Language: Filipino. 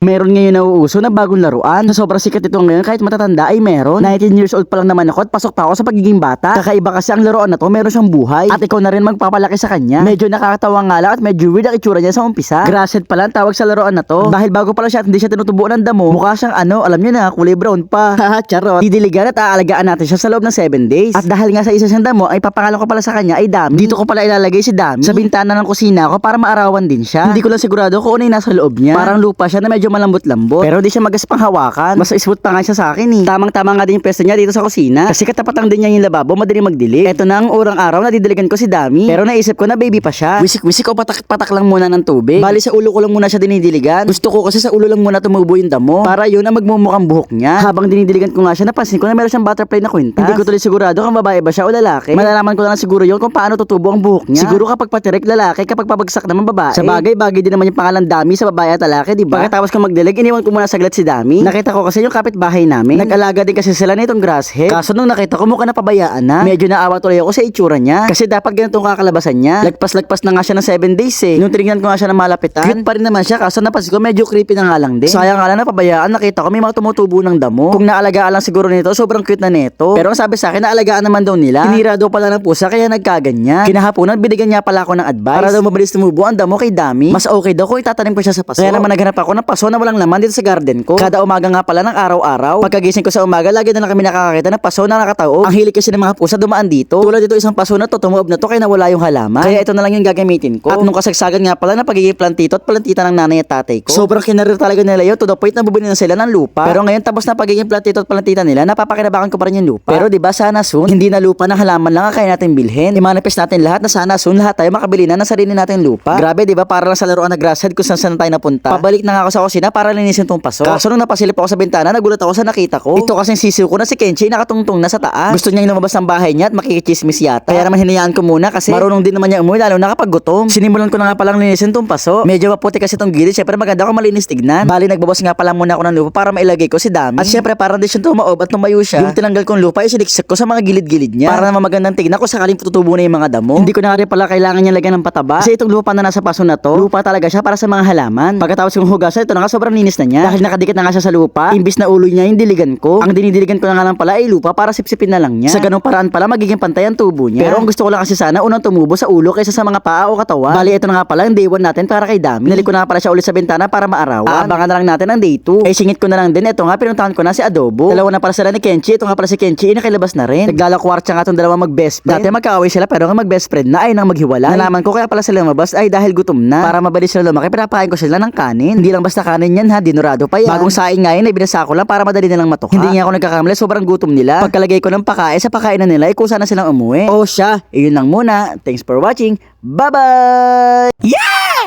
Meron ngayon na uuso na bagong laruan. Sa sobrang sikat ito ngayon kahit matatanda ay meron. 19 years old pa lang naman ako at pasok pa ako sa pagiging bata. Kakaiba kasi ang laruan na to, meron siyang buhay. At ikaw na rin magpapalaki sa kanya. Medyo nakakatawa nga lang at medyo weird ang itsura niya sa umpisa. Grasshead pala ang tawag sa laruan na to. Dahil bago pala siya at hindi siya tinutubuan ng damo, mukha siyang ano, alam niyo na, kulay brown pa. Haha, charot. Didiligan at aalagaan natin siya sa loob ng 7 days. At dahil nga sa isa siyang damo, ay papangalan ko pala sa kanya ay Dami. Dito ko pala ilalagay si Dami sa bintana ng kusina ko para maarawan din siya. Hindi ko lang sigurado kung ano yung nasa loob niya. Parang lupa siya na medyo malambot-lambot. Pero di siya magaspang hawakan. Mas smooth pa nga siya sa akin eh. Tamang-tama nga din yung pwesto niya dito sa kusina. Kasi katapatan din niya yung lababo, madaling magdilig. Ito na ang urang araw na didiligan ko si Dami. Pero naisip ko na baby pa siya. Wisik-wisik ko patak-patak lang muna ng tubig. Bali sa ulo ko lang muna siya dinidiligan. Gusto ko kasi sa ulo lang muna tumubo yung damo. Para yun ang magmumukhang buhok niya. Habang dinidiligan ko nga siya, napansin ko na meron siyang butterfly na kwintas. Hindi ko tuloy sigurado kung babae ba siya o lalaki. Malalaman ko na lang siguro yun kung paano tutubo ang buhok niya. Siguro kapag patirik lalaki, kapag pabagsak naman babae. Sa bagay, bagay din naman yung pangalan Dami sa babae at lalaki, di ba? Pagkatapos ko magdilig, iniwan ko muna saglit si Dami. Nakita ko kasi yung kapitbahay namin. Nag-alaga din kasi sila nitong grasshead. Kaso nung nakita ko mukha na pabayaan na. Medyo naawa tuloy ako sa itsura niya. Kasi dapat ganitong kakalabasan niya. Lagpas-lagpas na nga siya ng 7 days eh. Nung tinignan ko nga siya ng malapitan, cute pa rin naman siya. Kaso napansin ko medyo creepy na nga lang din. Sayang nga lang na pabayaan, nakita ko may mga tumutubo ng damo. Kung naalagaan lang siguro nito, sobrang cute na nito. Pero ang sabi sa akin, naalagaan naman daw nila. Tinira daw pala ng pusa kaya nagkaganyan. Kinahaponan, binigyan niya pala ako ng advice. Para daw mabilis tumubo ang damo kay Dami. Mas okay daw kung itatanim ko siya sa paso. Kaya naman naghanap ako ng paso na walang laman dito sa garden ko. Kada umaga nga pala ng araw-araw. Pagkagising ko sa umaga, lagi na lang kami nakakakita ng paso na nakataob. Ang hilig kasi ng mga pusa dumaan dito. Tulad dito isang paso na to, tumuob na to kaya nawala yung halaman. Kaya ito na lang yung gagamitin ko. At nung kasagsagan nga pala na pagiging plantito at plantita ng nanay at tatay ko. Sobrang kinarir talaga nila yun to the point na bubili na sila ng lupa. Pero ngayon tapos na pagiging plantito at plantita nila, napapakinabakan ko pa rin yung lupa. Pero di ba sana soon, hindi na lupa na halaman lang ang kaya natin bilhin. I-manifest natin lahat na sana soon lahat tayo makabili na ng sarili nating lupa. Grabe di ba para lang sa laruan na grasshead kung saan saan tayo napunta. Pabalik na nga ako sa kusina para linisin tong paso. Kaso nung napasilip ako sa bintana, nagulat ako sa nakita ko. Ito kasing sisiw ko na si Kenchi nakatungtong na sa taas. Gusto niya lumabas ng bahay niya at makikichismis yata. Kaya naman hinayaan ko muna kasi marunong din naman niya umuwi lalo na kapag gutom. Sinimulan ko na nga palang linisin tong paso. Medyo maputi kasi tong gilid, syempre maganda kung malinis tignan. Bali nagbabas nga pala muna ako ng lupa para mailagay ko si Dami. At syempre para din siya tumaob at tumayo siya. Yung tinanggal kong lupa, isiniksik ko sa mga gilid-gilid niya. Para naman magandang tignan kung sakaling tutubo na yung mga damo. Hindi ko na rin pala kailangan niya lagyan ng pataba. Kasi itong lupa na nasa paso na to, lupa talaga siya para sa mga halaman. Pagkatapos kong hugasan, ito na nga sobrang linis na niya. Dahil nakadikit na nga siya sa lupa, imbis na ulo niya yung diligan ko. Ang dinidiligan ko na nga lang pala ay lupa para sipsipin na lang niya. Sa ganung paraan pala magiging pantay ang tubo niya. Pero ang gusto ko lang kasi sana unang tumubo sa ulo kaysa sa mga paa o katawan. Bali ito na nga pala yung day 1 natin para kay Dami. Nalik ko na nga pala siya ulit sa bintana para maarawan. Aabangan na lang natin ang day 2. Eh singit ko na lang din ito nga pinuntahan ko na si Adobo. Dalawa na pala sila ni Kenchi. Ito nga pala si Kenchi nakilabas na rin. Naglalakwartsa nga itong dalawa mag best friend. Dati magkaaway sila pero nga mag best friend na ay nang maghiwalay. Nalaman ko kaya pala sila lumabas ay dahil gutom na. Para mabilis sila lumaki pinapakain ko sila ng kanin. Hindi lang basta kanin yan ha, dinurado pa yan. Bagong saing nga yun ay binasa ko lang para madali nilang matuka. Hindi nga ako nagkakamali, sobrang gutom nila. Pagkalagay ko ng pakain sa pakainan nila ay kusa na silang umuwi. O siya, iyon lang muna. Thanks for watching. Bye-bye! Yeah!